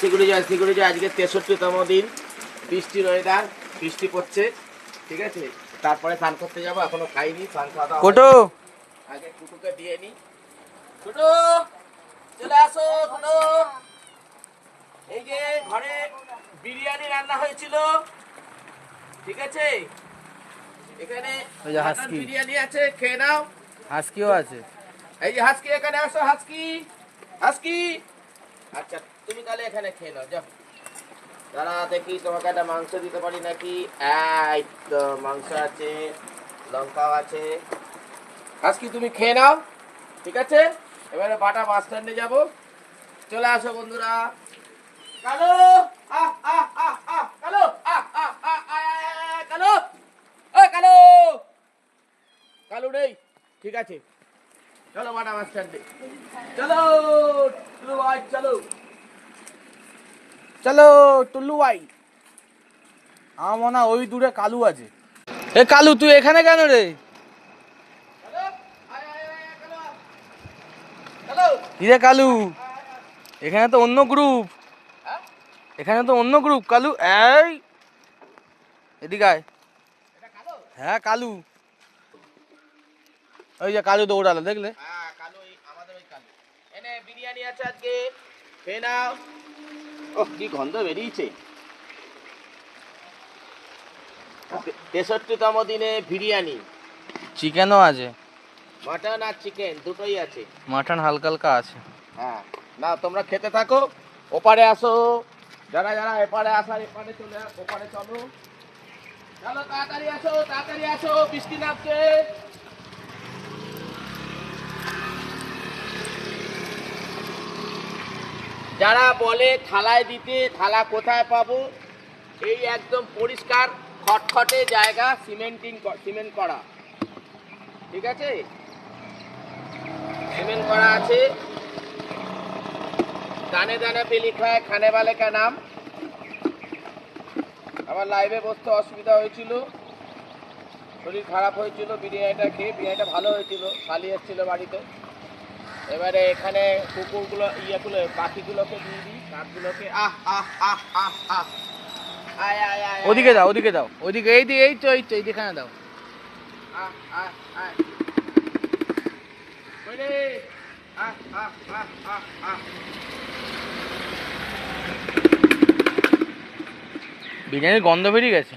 যায় সিগুড়ি যায় আজকে তেষট্টিতম দিন। বৃষ্টির ওয়েদার বৃষ্টি পড়ছে ঠিক আছে? তারপরে স্নান করতে যাব এখনও খাইনি স্নান খাওয়া কোটো! আগে কুটুকে দিয়ে নি। কুটু চলে আসো কুটু। এই যে ঘরে বিরিয়ানি রান্না হয়েছিল ঠিক আছে? এখানে ওই যে হাসকি। বিরিয়ানি আছে খেয়ে নাও। হাসকিও আছে। এই যে হাসকি এখানে আসো হাসকি। হাসকি! আচ্ছা তুমি তাহলে এখানে খেয়ে নাও যাও। দাঁড়া দেখি তোমাকে একটা মাংস দিতে পারি নাকি? মাংস আছে লঙ্কাও আছে। হাসকি তুমি খেয়ে নাও ঠিক আছে? এবারে বাটা বাস স্ট্যান্ডে যাব। চলে আসো বন্ধুরা। কালো! আহ আহ আহ আহ কালো! আহ আহ আহ আয়, আয়, কালো! কালো! নেই ঠিক আছে। চলো বাটা বাস স্ট্যান্ডে। চলো টুলু ভাই চলো। চলো টুল্লু ভাই। আমার মনে হয় ওই দূরে কালু আছে। এ কালু তুই এখানে কেন রে? চলো আয় আয় আয় আয়, কালো? চলো ইরে কালু এখানে তো অন্য গ্রুপ হ্যাঁ এখানে তো অন্য গ্রুপ কালু। এই! এদিকে আয়। হ্যাঁ কালু। ওই যে কালু দৌড়ালো দেখলে? হ্যাঁ কালো আমাদের ওই কালো। এনে বিরিয়ানি আছে আজকে। খেয়ে নাও। ওহ কি গন্ধ বেরিয়েছে। তেষট্টিতম দিনে বিরিয়ানি। চিকেনও আছে। মাটন আর চিকেন দুটোই আছে। মাটন হালকা হালকা আছে। হ্যাঁ না তোমরা খেতে থাকো ওপারে আসো। যারা যারা এপারে আসার এপারে চলে ওপারে চলো। চলো তাড়াতাড়ি আসো তাড়াতাড়ি আসো বৃষ্টি নামছে। যারা বলে থালায় দিতে, থালা কোথায় পাবো, এই একদম পরিষ্কার, খটখটে জায়গা, সিমেন্টিং সিমেন্ট করা। ঠিক আছে? সিমেন্ট করা আছে। দানে দানে পে লিখা খানে বালে নাম। আমার লাইভে বসতে অসুবিধা হয়েছিল। শরীর খারাপ হয়েছিল, বিরিয়ানিটা খেয়ে, বিরিয়ানিটা ভালো হয়েছিল, খালি এসেছিল বাড়িতে। এবারে এখানে কুকুরগুলো ইয়েগুলো পাখিগুলোকে দিয়ে দিই। কাকগুলোকে আহ আহ আহ আহ আহ। আয় আয় আয় ওদিকে দাও ওদিকে দাও ওদিকে এই দিকে এই তো এই তো এই দিকে দাও। আহ আহ আহ আহ আহ আহ আহ আহ। বিরিয়ানির গন্ধ বেরিয়ে গেছে।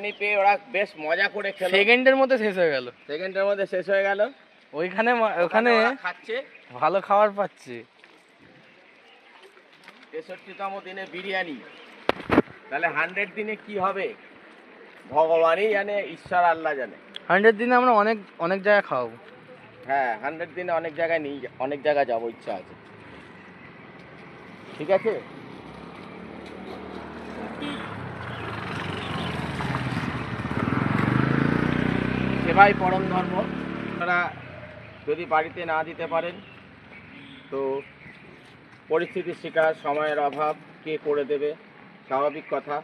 বিরিয়ানি পেয়ে ওরা বেশ মজা করে খেলো। সেকেন্ডের মধ্যে শেষ হয়ে গেল। সেকেন্ডের মধ্যে শেষ হয়ে গেল। ওইখানে ওখানে খাচ্ছে। ভালো খাবার পাচ্ছে। তেষট্টিতম দিনে বিরিয়ানি। তাহলে হান্ড্রেড দিনে কি হবে? ভগবানই জানে ঈশ্বর আল্লাহ জানে। হান্ড্রেড দিনে আমরা অনেক অনেক জায়গায় খাওয়াবো হ্যাঁ হান্ড্রেড দিনে অনেক জায়গায় নিয়ে অনেক জায়গায় যাব ইচ্ছা আছে। ঠিক আছে? সেবাই পরম ধর্ম। আপনারা যদি বাড়িতে না দিতে পারেন, তো পরিস্থিতির শিকার, সময়ের অভাব, কে করে দেবে, স্বাভাবিক কথা।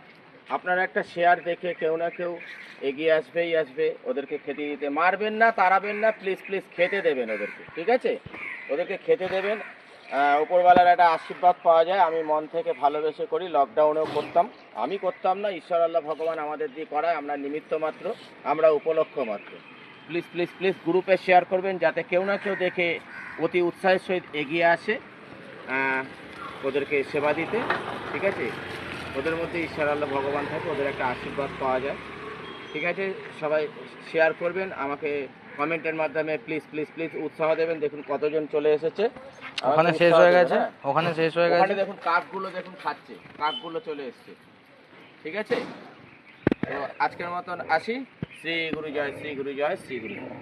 আপনারা একটা শেয়ার দেখে কেউ না কেউ এগিয়ে আসবেই আসবে, ওদেরকে খেতে দিতে। মারবেন না, তাড়াবেন না প্লিজ প্লিজ খেতে দেবেন ওদেরকে, ঠিক আছে? ওদেরকে খেতে দেবেন আহ, উপরওয়ালার একটা আশীর্বাদ পাওয়া যায়। আমি মন থেকে ভালোবেসে করি লকডাউনেও করতাম। আমি করতাম না ঈশ্বর আল্লাহ ভগবান আমাদের দিয়ে করায় আমরা নিমিত্ত মাত্র আমরা উপলক্ষ মাত্র। প্লিজ প্লিজ প্লিজ গ্রুপে শেয়ার করবেন যাতে কেউ না কেউ দেখে অতি উৎসাহের সহিত এগিয়ে আসে ওদেরকে সেবা দিতে। ঠিক আছে? ওদের মধ্যে ঈশ্বর আল্লাহ ভগবান থাকে ওদের একটা আশীর্বাদ পাওয়া যায়। ঠিক আছে সবাই শেয়ার করবেন আমাকে কমেন্টের মাধ্যমে প্লিজ প্লিজ প্লিজ উৎসাহ দেবেন দেখুন কতজন চলে এসেছে। ওখানে শেষ হয়ে গেছে? হ্যাঁ? ওখানে শেষ হয়ে গেছে? দেখুন কাকগুলো দেখুন খাচ্ছে কাকগুলো চলে এসছে। ঠিক আছে? তো আজকের মতন আসি। শ্রী গুরু জয় শ্রী গুরু জয় শ্রী গুরু জয়।